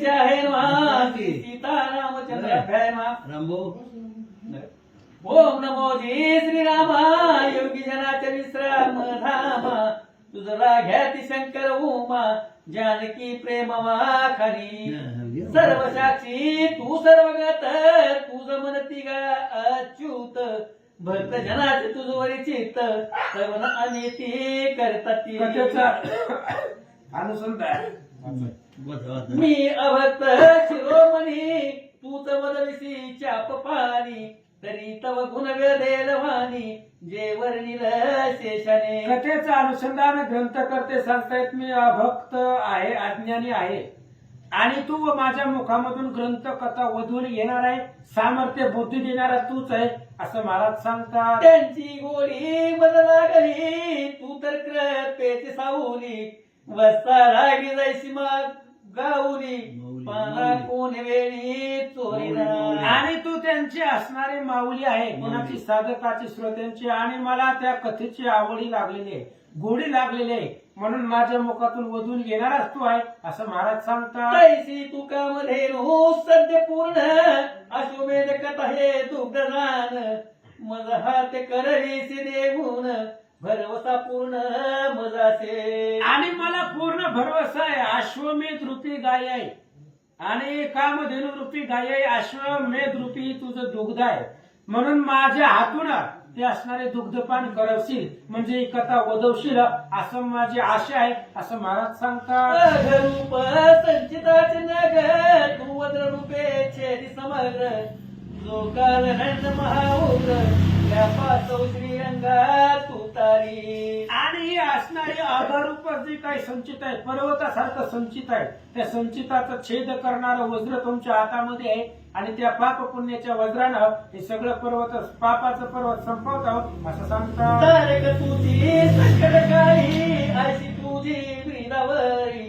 गणेशाय नमः सीतारामचंद्राभ्याय नमः रामभाऊ ओम नमो जय श्रीरामा योगी जनाचे विश्राम धामा तुझला घ्याती शंकर उमा। जानकी प्रेम वाखानी सर्व साक्षी तू सर्वगत तुझ मनती गा अच्युत। भक्त जनाचे तुझ वरी चित्त। सवन अनिती करतात। ती. कथेचा अनुसंधान. मी अभक्त शिरोमणी तूच वदविसी चाप पाणी तरी तव गुण वेदेलवाणी जे वर्णिल शेषाने कथेचं अनुसंधान ग्रंथ करते सांगतायत मी अभक्त आहे अज्ञानी आहे. आणि तू माझ्या मुखामधून ग्रंथ कथा वधून येणार आहे सामर्थ्य बुद्धी देणारा तूच आहे असं महाराज सांगतात. त्यांची गोडी बद लागली तू तर कृपेची सावली वस्ता लागी जायची मग पाना कोण वेळी चोरीला आणि तू त्यांची असणारी माऊली आहे कोणाची साधकाची श्रोत्यांची आणि मला त्या कथेची आवडी लागलेली आहे गोडी लागलेली आहे म्हणून माझ्या मुखातून वधून येणारच तू आहे असं महाराज सांगतात. कैसी तुका मध्ये सद्य पूर्ण अश्वमेध कथा हे दुग्धदान. मज हात करवीसी देऊन भरवसा पूर्ण मजासे आणि मला पूर्ण भरवसा आहे. अश्वमेध रूपी गाय. आहे आणि कामधेनू रूपी गाय. आहे अश्वमेध रूपी तुझं दुग्ध आहे. म्हणून माझ्या हातून ते असणारे दुग्धपान करवशील. म्हणजे ही कथा वधवशील असं माझी आशा आहे. असं महाराज सांगतात. रूप संचिताचे नग तू रूपे छेदी समग्र. जो काल हंड महाऊर व्यापासौ श्रीरंगा तू तारी. आणि ही असणारी अभरूप जी काही संचित आहे पर्वतासारखं संचित आहे त्या संचिताचा छेद करणारं वज्र तुमच्या हातामध्ये आहे आणि त्या पाप पुण्याच्या वज्रानं हे सगळं पर्वत पापाचं पर्वत संपवत असं सांगतात. तुझी संकटकारी अशी तुझी ब्रिदावरी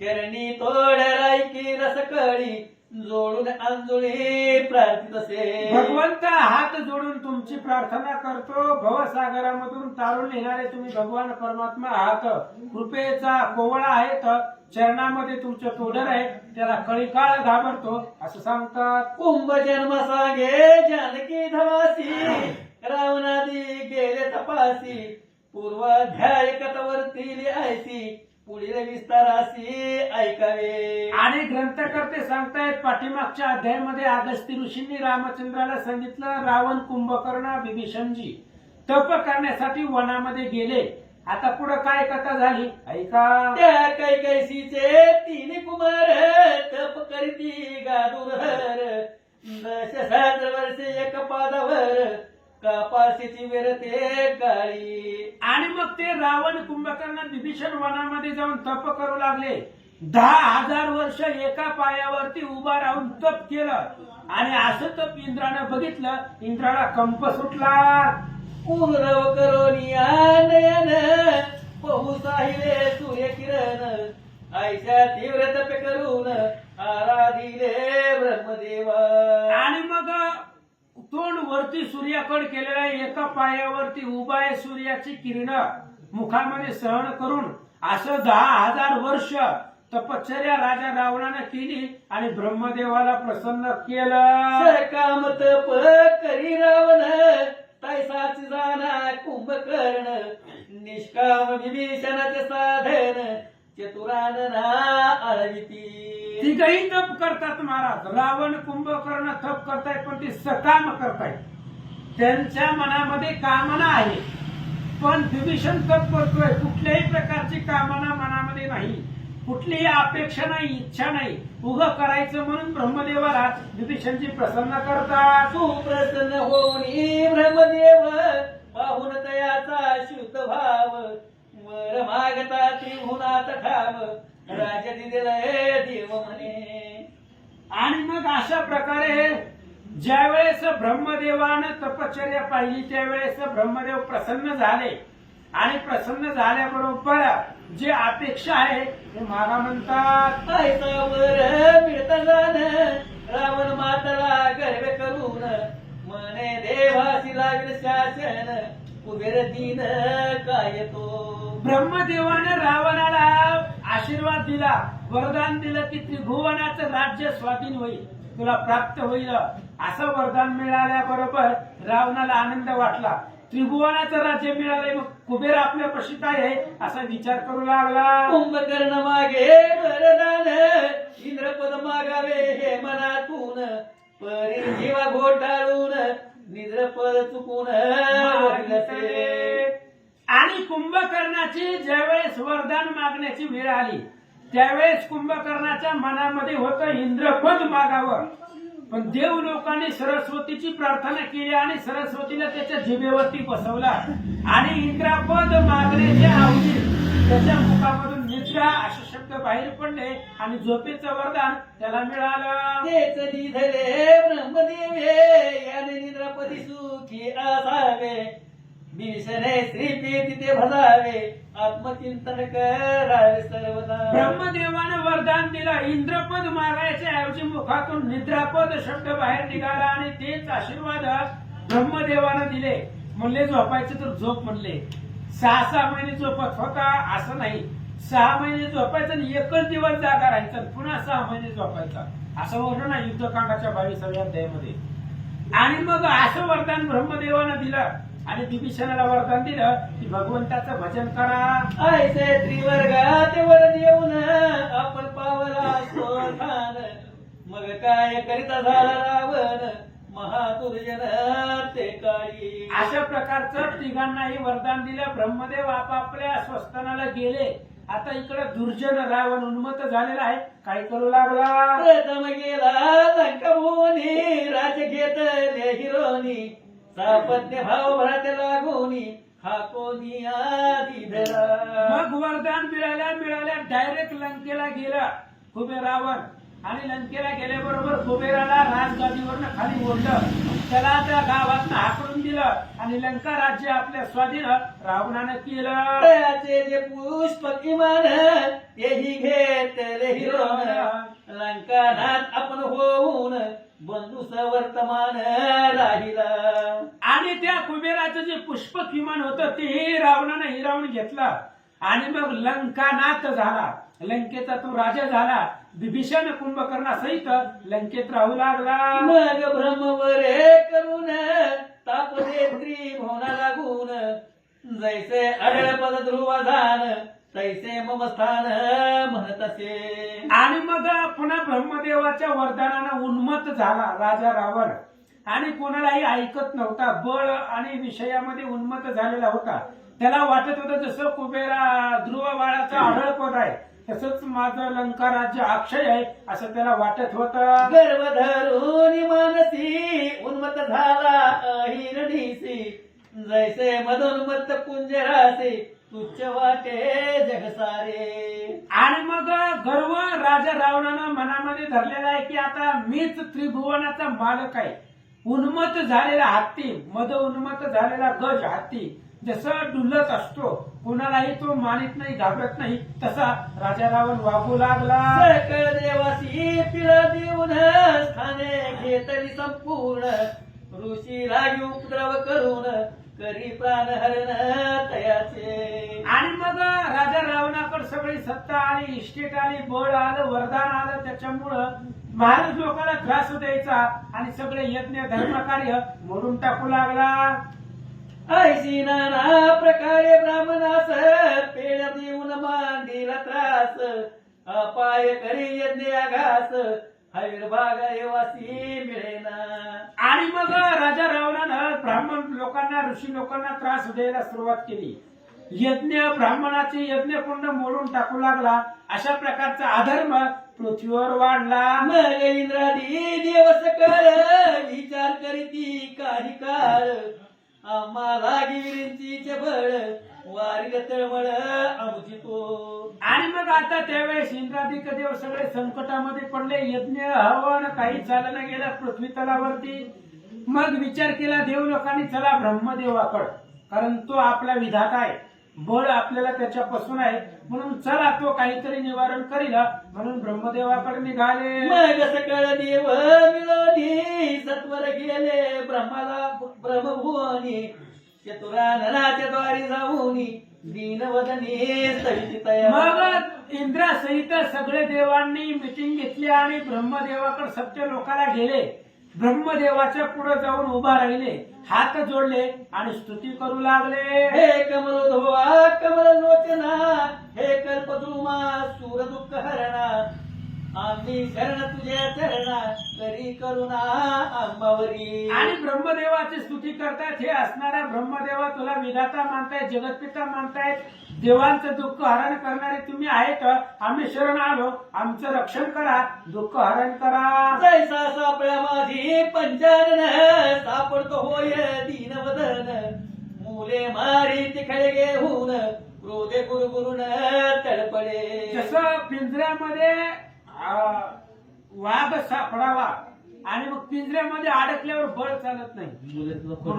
चरणी तोड रायकी रसकळी. जोडून अंजुळी प्रार्थित असे भगवंत हात जोडून तुमची प्रार्थना करतो. भवसागरामधून तारून नेणारे तुम्ही भगवान परमात्मा. आहात कृपेचा कोवळा आहे तर चरणामध्ये तुमचं तोडर आहे त्याला कळीकाळ घाबरतो. असं सांगतात. कुंभ जन्म सांगे जानकी धवासी. रावणादी गेले तपासी. पूर्वाध्याय कथवरती ऐसी पुढील विस्तारासी ऐकावे. आणि ग्रंथकर्ते सांगतायत पाठीमागच्या अध्यायामध्ये अगस्ती ऋषींनी रामचंद्राला सांगितलं रावण कुंभकर्ण विभीषणजी तप करण्यासाठी वनामध्ये गेले. आता पुढे काय कथा झाली? ऐका. त्या कैकैसीचे तीन कुमार तप करीती गादुरहर. दश सहस्र वर्षे एक पादावर कापासीची विरते काळी आणि मग ते रावण कुंभकर्ण विभीषण वनामध्ये जाऊन तप करू लागले. दहा हजार वर्ष एका पायावरती उभा राहून तप केलं. आणि असं तप इंद्रानं बघितलं इंद्राला कंप सुटला. पुनरव करोनी नयन बहु साहिले सूर्य किरण. आयशा तीव्र तप करून आराधिले ब्रह्मदेवा. वरती सूर्याकड केलेला आहे. एका पायावरती उभा आहे सूर्याची किरण. मुखामध्ये सहन करून असं दहा हजार वर्ष तपश्चर्या राजा रावणानं केली आणि ब्रह्मदेवाला प्रसन्न केलं. सकाम तप करी रावण तैसाची जाना कुंभकर्ण. निष्काम विभीषणाचे साधन चतुरानना आळविती. तिघही तप करतात महाराज. रावण कुंभकर्ण तप करतायत पण ते सकाम करतायत. त्यांच्या मनामध्ये कामना आहे. पण विभीषण तप करतोय. कुठल्याही प्रकारची कामना मनामध्ये नाही. कुठलीही अपेक्षा नाही इच्छा नाही. उभं करायचं म्हणून ब्रह्मदेवाला विभीषणची प्रसन्न करता सुप्रसन्न होऊनी ब्रह्मदेव पाहून तयाचा शुद्ध भाव वर मागता त्रिभुनात ठाव राजा देव म्हणे. आणि मग अशा प्रकारे ज्यावेळेस ब्रह्मदेवानं तपश्चर्या पाहिली त्यावेळेस ब्रह्मदेव प्रसन्न झाले. आणि प्रसन्न झाल्याबरोबर जे अपेक्षा आहे ते मला म्हणतात रावण माताला गर्व करून मने देवासी लागेल शासन कुबेर दिन काय तो ब्रह्मदेवानं रावणाला आशीर्वाद दिला वरदान दिलं की त्रिभुवनाचं राज्य स्वाधीन होईल. तुला प्राप्त होईल. असं वरदान मिळाल्याबरोबर रावणाला आनंद वाटला. त्रिभुवनाचं राज्य मिळालंय मग कुबेर आपल्या काय आहे असा विचार करू लागला. कुंभकर्ण मागे वरदान इंद्रपद मागावे हे मनातून. परी जीवा घोटाळून निद्रपद चुकून. आणि कुंभकर्णाची ज्यावेळेस वरदान मागण्याची वेळ आली त्यावेळेस कुंभकर्णाच्या मनामध्ये होतं इंद्रपद मागावं. पण देव लोकांनी सरस्वतीची प्रार्थना केली आणि सरस्वतीला त्याच्या जिभेवरती बसवला. आणि इंद्रापद मागण्याच्या आवडी त्याच्या मुखामधून निद्रा असे शब्द बाहेर पडले आणि झोपेचं वरदान त्याला मिळालं. तेच निद्रापदी सुखी असावे. बिनशने श्रीपी तिथे भजावे आत्मचिंतन करावे सर्वदा. ब्रह्मदेवानं वरदान दिलं इंद्रपद मारायच्या ऐवजी मुखातून निद्रापद शब्द बाहेर निघाला आणि तेच आशीर्वाद ब्रह्मदेवानं दिले. म्हणले झोपायचे तर झोप म्हणले. सहा सहा महिने झोपत होता असं नाही. सहा महिने झोपायचं आणि एकच दिवस जागा राहायचं पुन्हा सहा महिने झोपायचं. असं होतं ना युद्धकांडाच्या बावीसाव्या अध्यायामध्ये. आणि मग असं वरदान ब्रह्मदेवानं दिलं. आणि विभीषणाला वरदान दिलं की भगवंताचं भजन करा. ऐसे त्रिवर्गात वर देऊन आपण पावला मग काय करिता झाला रावण? महादुर्जन ते काळी. अशा प्रकारचं तिघांनाही वरदान दिलं. ब्रह्मदेव आपापल्या स्वस्थानाला गेले. आता इकडे दुर्जन रावण उन्मत झालेला आहे. काय करू लागला? प्रथम गेला राज घेतले हिरोनी. सापत्य भाव भरात लागोनी हा कोणी आधी धरा. मग वरदान मिळाल्या मिळाल्या डायरेक्ट लंकेला गेला कुबेर रावण आणि लंकेला गेल्याबरोबर कुबेराला राजगादीवरनं खाली ओढलं. त्याला त्या गावात हाकलून दिलं. आणि लंका राज्य आपल्या स्वाधीन रावणानं केलं. त्याचे जे पुष्प किमान तेही घेतले हिरोन. लंकानाथ आपण होऊन बंधू वर्तमान राहिला. आणि त्या कुबेराचं जे पुष्प किमान होतं ते रावणानं हिरावून घेतलं. आणि मग लंकानाथ झाला. लंकेचा तो राजा झाला. विभीषण कुंभकर्णासहित लंकेत राहू लागला. मग ब्रह्मवरे करून तापदे त्रिभुवना लागून. जैसे अडळ पद ध्रुव झान तैसे मम स्थान म्हणत असे. आणि मग पुन्हा ब्रह्मदेवाच्या वरदानानं उन्मत्त झाला राजा रावण. आणि कोणालाही ऐकत नव्हता बळ आणि विषयामध्ये उन्मत्त झालेला होता. त्याला वाटत होतं जसं कुबेरा ध्रुव बाळाचा आढळ पद आहे तसंच माझं लंका राज्य अक्षय आहे असं त्याला वाटत होतं. गर्भ धरून मानसी उन्मत्त झाला अहिरणीसी जैसे मधोन्मत्त कुंजरासी. तुच्छ वाटे जगसारे आणि मग गर्व राजा रावणानं मनामध्ये धरलेला आहे की आता मीच त्रिभुवनाचा मालक आहे. उन्मत्त झालेला हत्ती मध उन्मत्त झालेला गज हत्ती जसं डुलत असतो कुणालाही तो मानित नाही घाबरत नाही तसा राजा रावण वागू लागला. देवासी पिळा देऊन स्थाने घेतली संपूर्ण. उपद्रव करून करी प्राण हरण तयाचे. आणि मग राजा रावणाकडे सगळी सत्ता आली इस्टेट आली बळ आलं वरदान आलं. त्याच्यामुळं महाराज लोकांना त्रास द्यायचा आणि सगळे यज्ञ धर्मकार्य मोडून टाकू लागला. ऐशी नाना प्रकारे ब्राह्मणास पेढ्या देऊन मांडीला त्रास. अपाय करी यज्ञ आघास. हवीर भाग वासी मिळेना. आणि मग राजा रावणानं ब्राह्मण लोकांना ऋषी लोकांना त्रास द्यायला सुरुवात केली. यज्ञ ब्राह्मणाचे यज्ञ कुंड मोडून टाकू लागला. अशा प्रकारचा अधर्म पृथ्वीवर वाढला. मग इंद्रादी देव सकळ विचार करीती काही काळ. आम्हाला गिरींची चबळ वारील तळमळ आमची तो. आणि मग आता त्यावेळेस इंद्राधिक देव सगळे संकटामध्ये पडले. यज्ञ हवन काही चाललं गेलं पृथ्वी तलावरती. मग विचार केला देव लोकांनी चला ब्रह्मदेवाकड. कारण तो आपला विधाता आहे. बळ आपल्याला त्याच्यापासून आहे. म्हणून चला तो काहीतरी निवारण करील. म्हणून ब्रह्मदेवाकडे निघाले. मग सकळ देव मिळवणी सत्वर गेले. ब्रह्माला ब्रह्मभुवनी चतुराननाच्या द्वारी जाऊनी दीनवदनी स्तविती तया मग इंद्रासहित सगळे देवांनी मिटिंग घेतली आणि ब्रह्मदेवाकडे सत्य लोकाला गेले. ब्रह्मदेवाच्या पुढे जाऊन उभा राहिले हात जोडले आणि स्तुती करू लागले. हे कमलोद्भवा कमल लोचना हे कल्पद्रुमा सूर दुःख हरणा आम्ही शरण तुझ्या चरणा करी करुणा अंबावरी आणि ब्रह्मदेवाची स्तुती करतायत हे असणाऱ्या ब्रह्मदेवा तुला विधाता मानतायत जगतपिता मानतायत. देवांचं दुःख हरण करणारे तुम्ही आहेत. आम्ही शरण आलो. आमचं रक्षण करा. दुःख हरण करा. जैसा सापळ्या माझी पंचानन सापडतो होय दीनवदन. मुले मारी तिखळे घेऊन क्रोधे गुरगुरुन वाघ सापडावा. आणि मग पिंजऱ्यामध्ये अडकल्यावर बळ चालत नाही.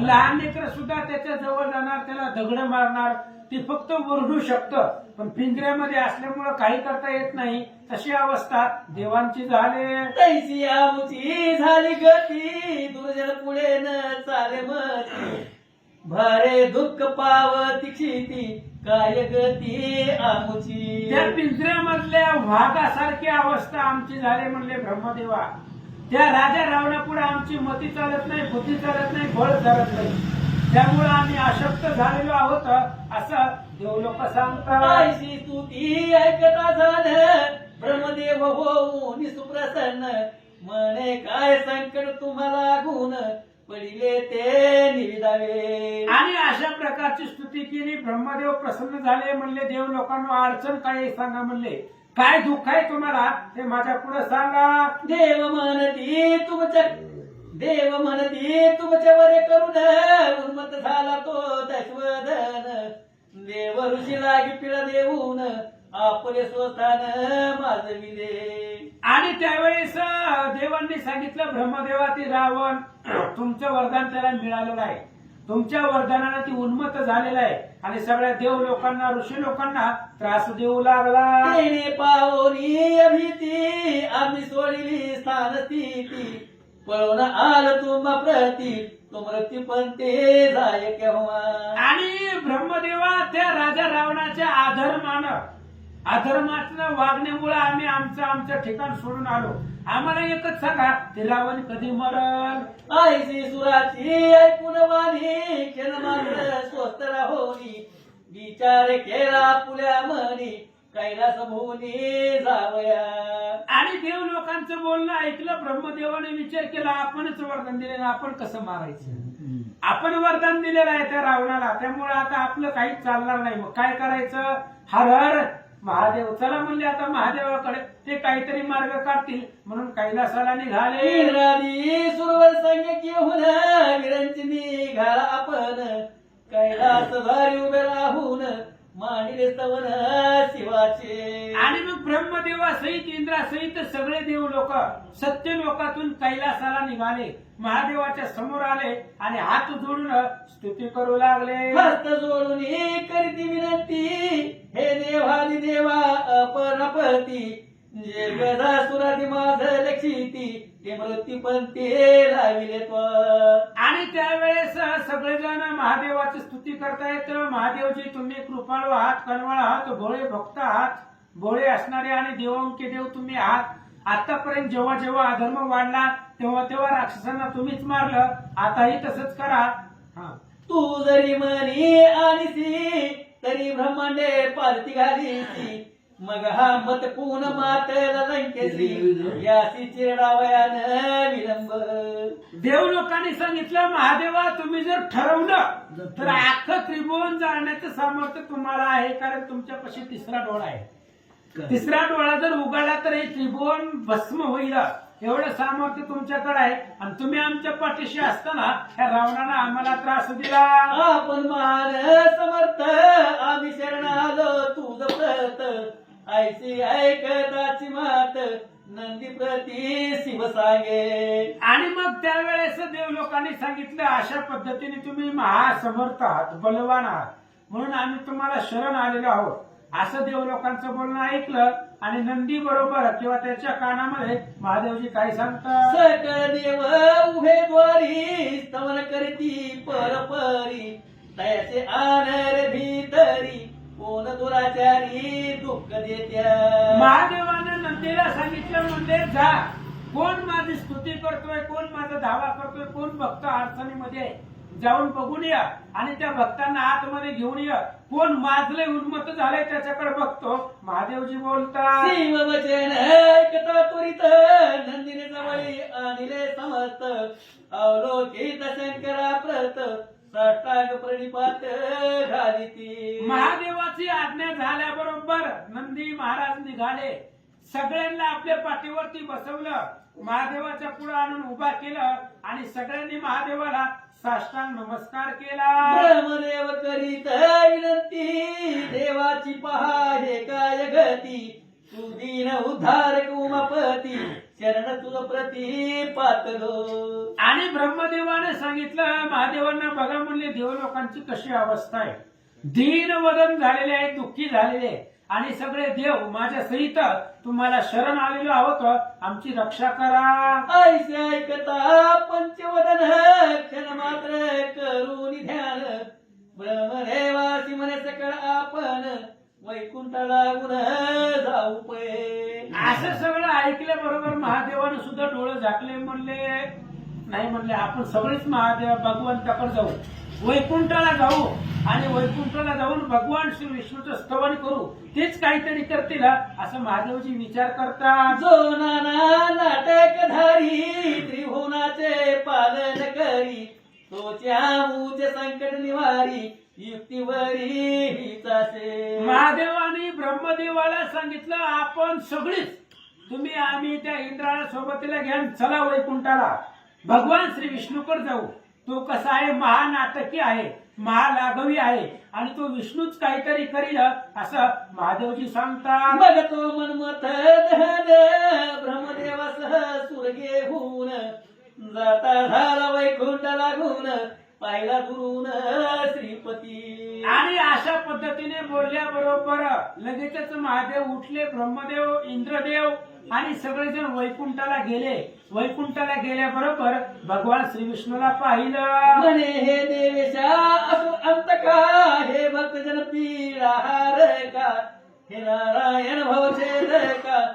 लहान लेकर सुद्धा त्याच्याजवळ जाणार त्याला दगड मारणार ते फक्त ओरडू शकतं. पण पिंजऱ्यामध्ये असल्यामुळं काही करता येत नाही. तशी अवस्था देवांची झाले. तैसी आमुची झाली गती. दुर्जन पुढे न चाले मती. भारे दुःख पावती क्षिती. काय गती आमुची. त्या पिंजऱ्यामधल्या वाघासारखी अवस्था आमची झाली म्हणले ब्रह्मदेवा. त्या राजा रावणापुढे आमची मती चालत नाही बुद्धी चालत नाही बळ चालत नाही. त्यामुळे आम्ही अशक्त झालेलो आहोत असं देव लोक सांगतात ऐशी स्तुती ऐकता झाल ब्रह्मदेव होऊन सुप्रसन्न. म्हणे काय संकट तुम्हाला गुण पडिले ते निविदावे. आणि अशा प्रकारची स्तुती केली. ब्रह्मदेव प्रसन्न झाले म्हणले देव लोकांना अडचण काय सांगा म्हणले. काय दुःख आहे तुम्हाला? ते माझ्या पुढे सांगा. देव म्हणती तुमच्या देव म्हणती तुमच्या वरे करून उन्मत झाला तो दशवदन. देव ऋषी लागी पिळा देऊन आपले स्वतान माजविले. आणि त्यावेळेस देवांनी सांगितलं ब्रह्मदेवा ती रावण तुमचं वरदान त्याला मिळालेलं आहे. तुमच्या वरदानानं ती उन्मत्त झालेला आहे. आणि सगळ्या देव लोकांना ऋषी लोकांना त्रास देऊ लागला. अभिती आम्ही सोडली स्थान स्थिती. पळून आल तुम प्रती तुमरती पण ते जाय केव्हा? आणि ब्रह्मदेवा त्या राजा रावणाच्या आधर्मानं अधर्माचं वागण्यामुळे आम्ही आमचं आमचं ठिकाण सोडून आलो. आम्हाला एकच सांगा ते रावण कधी मरल? आईची सुराची ऐकून वाणी क्षण मात्र स्वस्त राहोनी. विचार केला पुल्या मनी कैलास भूनी जावया. आणि देव लोकांचं बोलणं ऐकलं ब्रह्मदेवाने विचार केला आपणच वरदान दिलेलं आपण कसं मारायचं? आपण वरदान दिलेलं आहे त्या रावणाला त्यामुळे आता आपलं काहीच चालणार नाही. मग काय करायचं? हर हर महादेव चला म्हणले आता महादेवाकडे. ते काहीतरी मार्ग काढतील. म्हणून कैलासाला निघाले. सुरवर संग घेऊन विरंची निघाला आपण. कैलास भारी उभे राहून मांडले स्तवन शिवाचे. आणि मग ब्रह्मदेवासहित इंद्रासहित सगळे देव लोक सत्य लोकातून कैलासाला निघाले. महादेवाच्या समोर आले आणि हात जोडून स्तुती करू लागले. हस्त जोडून करीती विनंती हे देवादी देवा अपरपती जे गदा सुरादी माझ लक्षिती ते मृत्यू पण ते. लाविले. आणि त्यावेळेस सगळेजण महादेवाची स्तुती करतायत. महादेवजी तुम्ही कृपाळू आहात कणवाळ आहात भोळे भक्त आहात. भोळे असणारे आणि देवांके देव तुम्ही आहात. आतापर्यंत जेव्हा जेव्हा अधर्म वाढला तेव्हा तेव्हा राक्षसांना तुम्हीच मारलं. आताही तसंच करा. हा. तू जरी म्हणी आणीसी तरी ब्रह्मांडे पालती घालीसी. मग हा मत पून मातेला लंकेसी? यासी चिरडावयान विलंब. देव लोकांनी सांगितलं महादेवा तुम्ही जर ठरवलं तर अख्खं त्रिभुवन जाळण्याचं सामर्थ्य तुम्हाला आहे कारण तुमच्यापाशी तिसरा डोळा आहे. तिसरा डोळा जर उघडला तर हे त्रिभुवन भस्म होईल. एवढं सामर्थ्य तुमच्याकडे आहे. आणि तुम्ही आमच्या पाठीशी असताना ह्या रावणानं आम्हाला त्रास दिला. आपण मान समर्थ आम्ही शरणालो तुझ प्रत ऐसी ऐकताची मात नंदी प्रती शिव सांगे. आणि मग त्यावेळेस देव लोकांनी सांगितलं अशा पद्धतीने तुम्ही महासमर्थ आहात बलवान आहात. म्हणून आम्ही तुम्हाला शरण आलेलो आहोत. असं देव लोकांचं बोलणं ऐकलं आणि नंदी बरोबर किंवा त्याच्या कानामध्ये महादेवजी काय सांगतात? सकळ देव उभे द्वारी स्तवन करती परपरी. तयाचे आनर भीतरी कोण दुराचारी दुःख देत्या? महादेवानं नंदीला सांगितलं म्हणजे जा. कोण माझी स्तुती करतोय कोण माझा धावा करतोय कोण भक्त अडचणीमध्ये आहे? जाऊन बघून या. आणि त्या भक्तांना आतमध्ये घेऊन या. कोण माजले उन्मत झालंय त्याच्याकडे बघतो. महादेवजी बोलतात शिव वचन ऐकता त्वरित. नंदिनी जवळी आणले समर्थ. अवलोकित शंकरा प्रत. साष्टांग प्रणिपात महादेवाची आज्ञा झाल्याबरोबर नंदी महाराज निघाले. सगळ्यांना आपल्या पाठीवरती बसवलं. महादेवाच्या पुढे आणून उभा केलं आणि सगळ्यांनी महादेवाला साष्टांग नमस्कार केला. ब्रह्मदेव करीत विनंती देवाची पहा हे काय गती? तू दीन उद्धारक उमापती शरण तुझ प्रती पातलो. आणि ब्रह्मदेवाने सांगितलं महादेवांना बघा म्हणले देवलोकांची कशी अवस्था आहे. दीन वदन झालेले आहे दुःखी झालेले आहे. आणि सगळे देव माझ्या सहित तुम्हाला शरण आलेलो आहोत. आमची रक्षा करा. ऐसे ऐकता पंचवदन क्षण मात्र करून ध्यान. ब्रह्मदेवासी म्हणे सकळ आपण वैकुंठाला लागून जाऊ पै. असं सगळं ऐकल्याबरोबर महादेवाने सुद्धा डोळे झाकले म्हणले. नाही म्हणले आपण सगळेच महादेव भगवंताकडे जाऊ. वैकुंठाला जाऊ आणि वैकुंठाला जाऊन भगवान श्री विष्णूचं स्तवन करू. तेच काहीतरी करतील असं महादेवजी विचार करतात. जो नाना नाटकधारी त्रिभुवनाचे पालन करी तोच्या मूचे संकट निवारी युक्तीवरी महादेवाने ब्रह्मदेवाला सांगितलं आपण सगळीच तुम्ही आम्ही त्या इंद्राला सोबतीला घ्या चला वैकुंठाला. भगवान श्री विष्णूकडे जाऊ. तो कसा आहे? महानाटकी आहे महालाघवी आहे. आणि तो विष्णूच काहीतरी करील असं महादेवजी सांगतात. मग तो मनमथ सुरगे होऊन जाता झाला वैकुंठ लागून पाहिला गुरुन श्रीपती. आणि अशा पद्धतीने बोलल्याबरोबर लगेचच महादेव उठले ब्रह्मदेव इंद्रदेव आणि सगळेजण वैकुंठाला गेले. वैकुंठाला गेल्याबरोबर भगवान श्री विष्णूला पाहिलं. म्हणे हे देवेशा असो अंत का हे भक्तजन पीडाहार का? हे नारायण भवछेद का?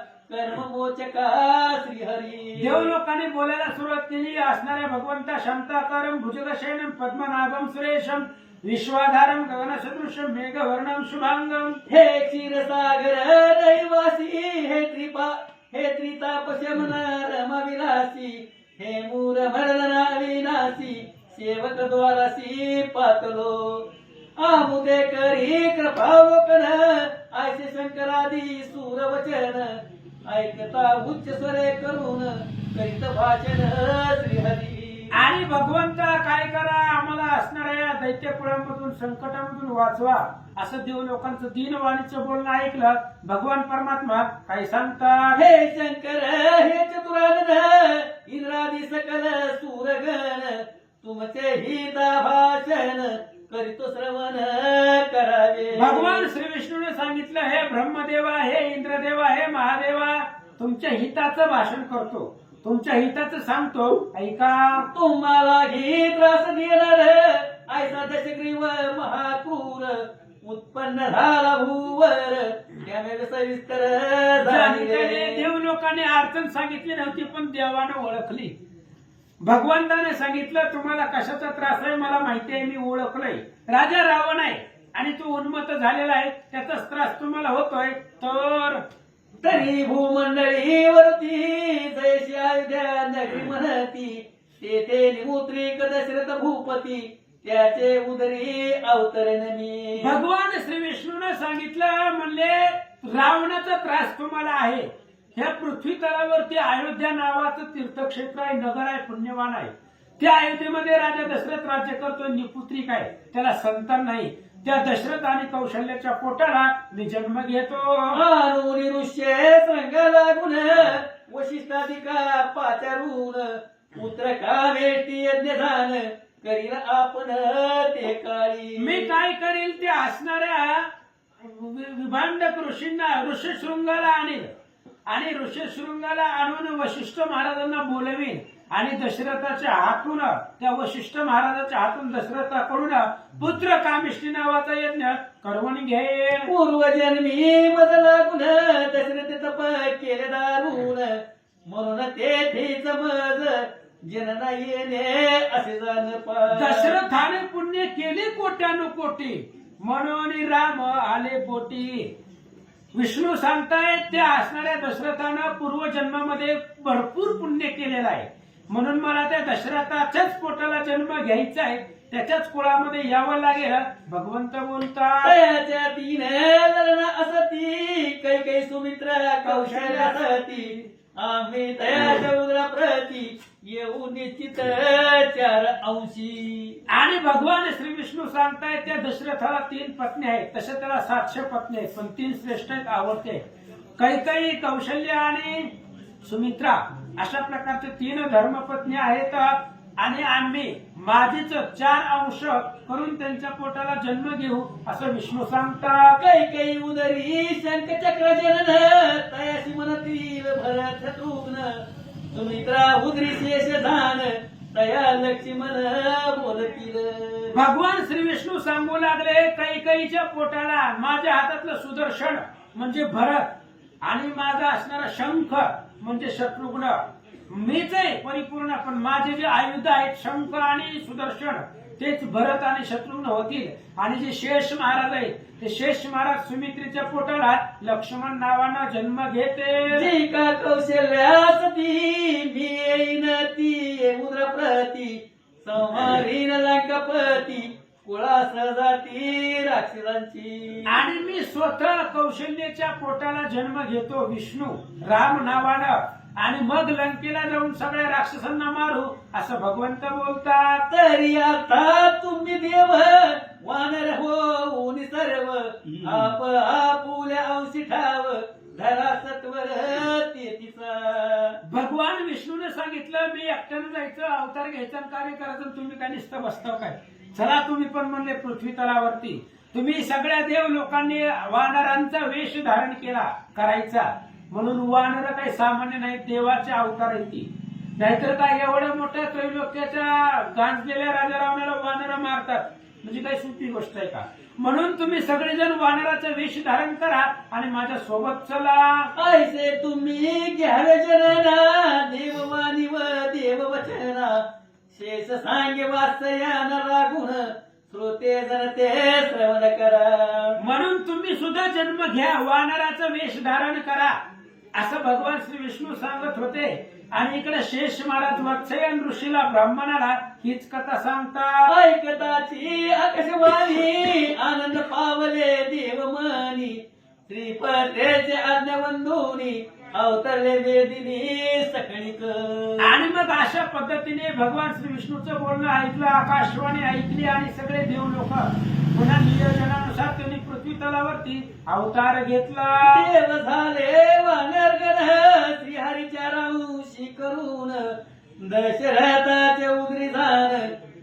श्रीहरी. देव लोकांनी बोलायला सुरुवात केली. असणाऱ्या भगवंता शांताकारम भुजगशयनम पद्मनाभम सुरेशम विश्वाधारम गगनसदृशम मेघवर्णम शुभांगम हे क्षीरसागर रहिवासी हे त्रिपा हे त्रिताप शमन रमविलासी हे मूर मर्दना विनासी सेवक द्वारासी पातलो। आमुदे करी कृपावलोकन आयसे शंकरादी सूरवचन ऐकता उच्च स्वरे करून करीत भाषण श्रीहरी। आणि भगवंता काय करा? आम्हाला असणाऱ्या दैत्य दैत्यकुळामधून संकटामधून वाचवा. असं देव लोकांचं दीनवाणीचं बोलणं ऐकलं भगवान परमात्मा काय सांगतात हे शंकर हे चतुरानन इंद्रादी सकल सूरगण तुमचे हिता भाषण करीतो श्रवण करावे. भगवान श्री विष्णूने सांगितलं हे ब्रह्मदेवा हे इंद्रदेवा हे महादेवा तुमच्या हिताचं भाषण करतो. तुमच्या हिताचं सांगतो. ऐका. तुम्हाला ही त्रास देणार ऐसा दशग्रीव महाक्रूर उत्पन्न झाला भूवर. त्याने सविस्तर. देव लोकांनी अडचण सांगितली नव्हती पण देवानं ओळखली. भगवंताने सांगितलं तुम्हाला कशाचा त्रास आहे? मला माहिती आहे मी ओळखलंय. राजा रावण आहे आणि तो उन्मत झालेला आहे. त्याचाच त्रास तुम्हाला होतोय. तर तरी भूमंडळीवरती जैशी अयोध्या म्हणती. तेथे निमुत्रिक दशरथ भूपती त्याचे उदरी अवतरण मी. भगवान श्री विष्णूने सांगितलं म्हणले रावणाचा त्रास तुम्हाला आहे. ह्या पृथ्वी तळावरती अयोध्या नावाचं तीर्थक्षेत्र आहे नगर आहे पुण्यवान आहे. त्या अयोध्येमध्ये राजा दशरथ राज्य करतो निपुत्रिक आहे. त्याला संतान नाही. त्या दशरथ आणि कौशल्याच्या पोटाला मी जन्म घेतो. आणून ऋष्य लागून वशिष्ठाधिका पाचारून पुत्र का वेटी यज्ञ झान करील आपण ते काळी. मी काय करेल ते असणाऱ्या विभांडक ऋषींना ऋषशृंगाला आणील आणि ऋषशृंगाला आणून वशिष्ठ महाराजांना बोलवीन. आणि दशरथाच्या हातून त्या वशिष्ठ महाराजाच्या हातून दशरथाकडून पुत्र कामिष्ठी नावाचा यज्ञ कडवण घे पूर्वजन्मी मज लागून दशरथ तप केले दारुण. म्हणून तेथेच मज जनना येणे असे जाण पा- दशरथाने पुण्य केले कोट्यानु कोटी म्हणून राम आले पोटी. विष्णू सांगतायत त्या असणाऱ्या दशरथानं पूर्वजन्मामध्ये भरपूर पुण्य केलेलं आहे. म्हणून मला त्या दशरथाच्याच पोटाला जन्म घ्यायचा आहे. त्याच्याच कुळामध्ये यावं लागेल. भगवंत बोलतात तीन असती कै कै सुमित्रा कौशल्य असती. आम्ही उग्र प्रती येऊ निश्चित चार अंशी. आणि भगवान श्री विष्णू सांगतायत त्या दशरथाला तीन पत्नी आहेत. तसे त्याला सातशे पत्नी आहेत पण तीन श्रेष्ठ आहेत आवडते काही काही कौशल्य आणि सुमित्रा. अशा प्रकारचे तीन धर्मपत्नी आहेत आणि आम्ही माझीच चार अंश करून त्यांच्या पोटाला जन्म घेऊ असं विष्णू सांगतात. कै कै उदरी शंख चक्र जनन तयाशी मनतील भरत तूग्न सुमित्रा उदरी शेष धान तया लक्ष्मण बोलतील. भगवान श्री विष्णू सांगू लागले कैकईच्या पोटाला माझ्या हातातलं सुदर्शन म्हणजे भरत आणि माझा असणारा शंख म्हणजे शत्रुघ्न मीच आहे परिपूर्ण पण माझे जे आयुध आहेत शंख आणि सुदर्शन तेच भरत आणि शत्रुघ्न होतील. आणि जे शेष महाराज आहेत ते शेष महाराज सुमित्रीच्या पोटाला लक्ष्मण नावानं जन्म घेते. जी का कौशल्यासती मी येईन प्रती लंकापती जाती राक्षसांची. आणि मी स्वतः कौशल्याच्या पोटाला जन्म घेतो विष्णू. राम नावानं. आणि मग लंकेला जाऊन सगळ्या राक्षसांना मारू असं भगवंत बोलतात. तरी आता तुम्ही देव वानर हो सर्व. आप आपुल्या अंशी ठाव धरा सत्वर तेतीचा. भगवान विष्णूने सांगितलं मी एकट्यानं जायचं अवतार घ्यायचं कार्य करायचं तुम्ही काय नुसतं बसतो काय? चला तुम्ही पण म्हणले पृथ्वी तलावरती. तुम्ही सगळ्या देव लोकांनी वानरांचा वेश धारण केला करायचा. म्हणून वानर काही सामान्य नाही देवाचे अवतार येतील नाहीतर काय एवढ्या मोठ्या त्रैलोक्याच्या गांजलेल्या राजा रावणाला वानर मारतात. म्हणजे काही सोपी गोष्ट आहे का? म्हणून तुम्ही सगळेजण वानराचा वेश धारण करा आणि माझ्या सोबत चला. ऐसे तुम्ही घ्यावे जनना देववाणी व देव वचना शेष सांगे वास्तयान लागून श्रोते जनते श्रवण करा. म्हणून तुम्ही सुद्धा जन्म घ्या वानराचं वेश धारण करा. असं भगवान श्री विष्णू सांगत होते. आणि इकडे शेष महाराज वत्सयन ऋषीला ब्राह्मणाला हीच कथा सांगतात. ऐकताची आकाशवाणी आनंद पावले देवमनी श्रीपतेचे आज्ञावंधुनी अवतरले वेदिनी सकळीक आणि मग अशा पद्धतीने भगवान श्री विष्णूचं बोलणं ऐकलं आकाशवाणी ऐकली आणि सगळे देव लोक पुन्हा नियोजनानुसार त्यांनी पृथ्वी तलावरती अवतार घेतला. देव झाले वानरगण श्रीहरीच्या राऊशी करून दशरथाचे उदरी झाल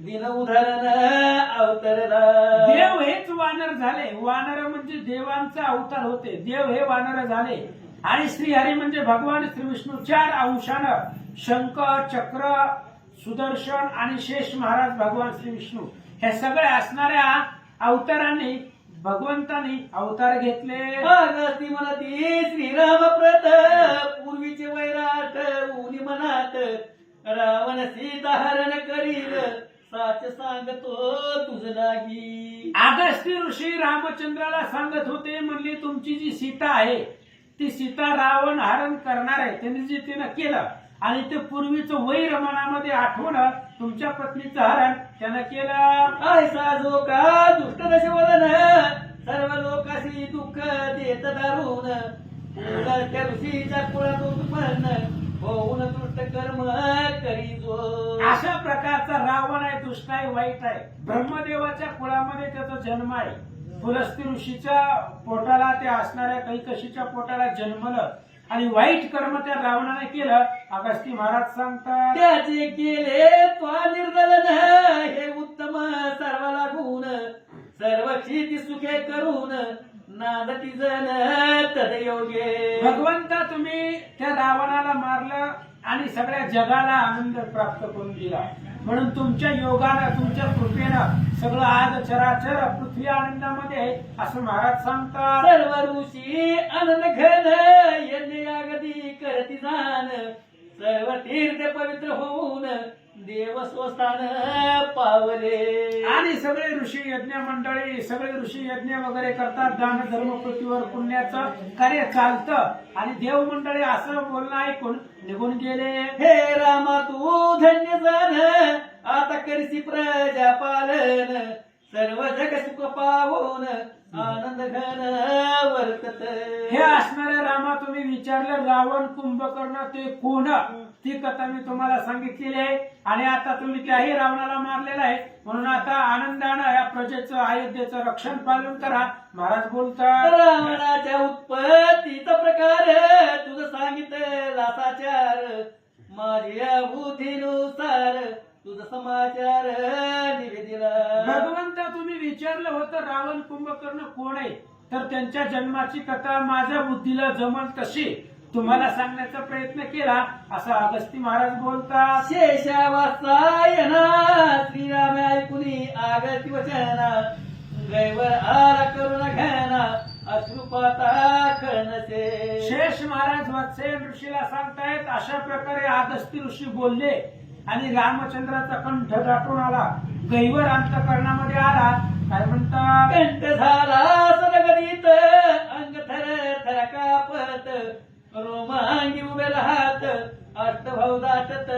दिन उदाहरण अवतरला देव हेच वानर झाले. वानर म्हणजे देवांचा अवतार होते. देव हे वानर झाले. आणि श्रीहरी म्हणजे भगवान श्री विष्णू चार अंशानं शंख चक्र सुदर्शन आणि शेष महाराज भगवान श्री विष्णू हे सगळे असणाऱ्या अवतारांनी भगवंतांनी अवतार घेतले. अगस्ती म्हणती श्रीराम प्रत पूर्वीचे वैराट उनी मनात रावण सीता हरण करील साच सांगतो तुझ लागी. आगस्ती ऋषी रामचंद्राला सांगत होते म्हणले तुमची जी सीता आहे ती सीता रावण हरण करणार आहे. त्यांनी जे तिनं केलं आणि ते पूर्वीचं वैर मनामध्ये आठवणं तुमच्या पत्नीचं हरण त्यानं केलं. ऐसा जो का दुष्ट दशवदन सर्व लोकाशी दुःख देत दारून त्या ऋषीच्या कुळातून उत्पन्न होऊन दुष्ट कर्म करी जो अशा प्रकारचा रावण आहे दुष्ट आहे वाईट आहे. ब्रह्मदेवाच्या कुळामध्ये त्याचा जन्म आहे. पुलस्ती ऋषीच्या पोटाला त्या असणाऱ्या कैकशीच्या पोटाला जन्मलं आणि वाईट कर्म त्या रावणाने केलं अगस्ती महाराज सांगतात त्याचे केले निर्दलन हे उत्तम सर्वाला लागून सर्व क्षिती सुखे करून नादती जन तदयोगे भगवंता तुम्ही त्या रावणाला मारलं आणि सगळ्या जगाला आनंद प्राप्त करून दिला. म्हणून तुमच्या योगानं तुमच्या कृपेनं सगळं आज चराचर पृथ्वी आनंदामध्ये आहे असं महाराज सांगतात. सर्व ऋषी आनंद घन यज्ञ करती जाण. सर्व तीर्थ पवित्र होऊन देव स्वस्थान पावले. आणि सगळे ऋषी यज्ञ मंडळी सगळे ऋषी यज्ञ वगैरे करतात दान धर्म पृथ्वीवर पुण्याचं कार्य चालतं. आणि देव मंडळी असं बोलणं ऐकून निघून गेले. हे रामा तू धन्य झाल आता करसी प्रजा पालन सर्व जग सुख पावून आनंद घन वर्तत हे असणाऱ्या रामा तुम्ही विचारलं रावण कुंभकर्ण ते कोण ती कथा मी तुम्हाला सांगितलेली आहे. आणि आता तुम्ही त्याही रावणाला मारलेला आहे. म्हणून आता आनंदानं या प्रजेचं अयोध्येचं रक्षण पालन करा. महाराज बोलतात रावणाच्या उत्पत्तीचा प्रकार तुझं सांगितला साचार माझ्या बुद्धीनुसार तुझा समाचार निवेदिला भगवंत तुम्ही विचारलं होतं रावण कुंभकर्ण कोण आहे? तर त्यांच्या जन्माची कथा माझ्या बुद्धीला जमल तशी. तुम्हाला सांगण्याचा प्रयत्न केला असं अगस्ती महाराज बोलतात. शेषावासायना श्रीराम ऐकुनी आगती वचना. गैवर आला करुण घना अश्रुपाता खणसे शेष महाराज वत्सेन ऋषीला सांगतायत अशा प्रकारे अगस्ती ऋषी बोलले. आणि रामचंद्राचा कंठ दाटून आला. गैवर अंतकरणामध्ये आला. काय म्हणतात कंठ झाला सदगदित अंग थर थर कापत. रोमांगी उभे राहत अष्टभाव दाटत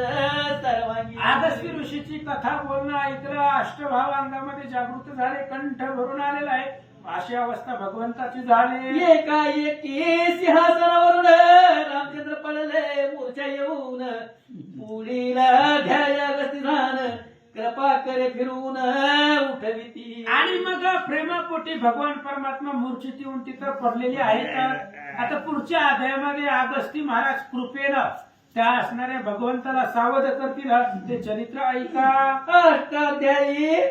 सर्वांगी अगस्ती ऋषीची कथा बोलणं ऐकलं. अष्टभाव अंगामध्ये जागृत झाले कंठ भरून आलेला आहे. अशी अवस्था भगवंताची झाली. एकाएकी सिंहासनावरून रामचंद्र पडले मूर्छा येऊन पुढीला ध्याय कृपा करे फिरून उठविती आणि मग प्रेमापोटी भगवान परमात्मा मूर्छित येऊन तिथं पडलेली आहेत. आता पुढच्या अध्यायामध्ये अगस्ती महाराज कृपेनं त्या असणाऱ्या भगवंताला सावध करतील. ते चरित्र ऐका. अष्टाध्यायी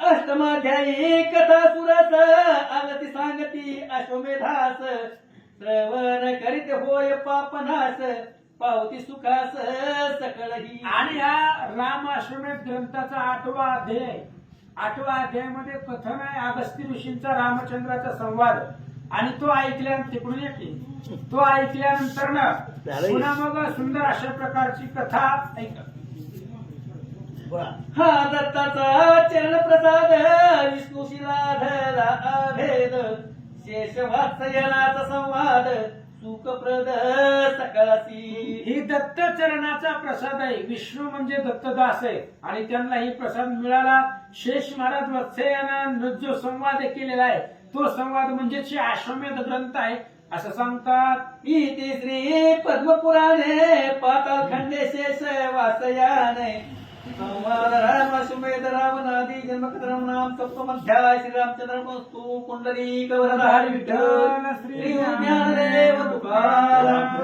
अष्टमाध्यायी कथा सुरस आगती सांगती अश्वमेधास श्रवण करीत होय पापनास पावती सुखास सकळही. आणि हा राम अश्वमेध ग्रंथाचा आठवा अध्याय. आठवा अध्यायामध्ये कथन आहे अगस्ती ऋषींचा रामचंद्राचा संवाद. आणि तो ऐकल्यानंतर तिकडून येते तो ऐकल्यानंतर ना पुन्हा मग सुंदर अशा प्रकारची कथा ऐका हा दत्ताचा चरण प्रसाद विष्णूशिला धरा अभेद शेष वात्सयनाचा संवाद सुखप्रद सकाळी ही दत्त चरणाचा प्रसाद आहे. विष्णू म्हणजे दत्तदास आहे. आणि त्यांना ही प्रसाद मिळाला. शेष महाराज वत्सयानं जो संवाद केलेला आहे. तो संवाद म्हणजे जे ग्रंथ आहे. असं सांगतात. इति श्री पद्मपुराणे पाताल खंडे शेष वासयाने संवाद राम सुमेध रावणादी जन्मकथनम नाम सप्तमध्याय श्री रामचंद्र मस्तु कुंडली कवरधारी विठ्ठल श्री ज्ञानदेव तुकाराम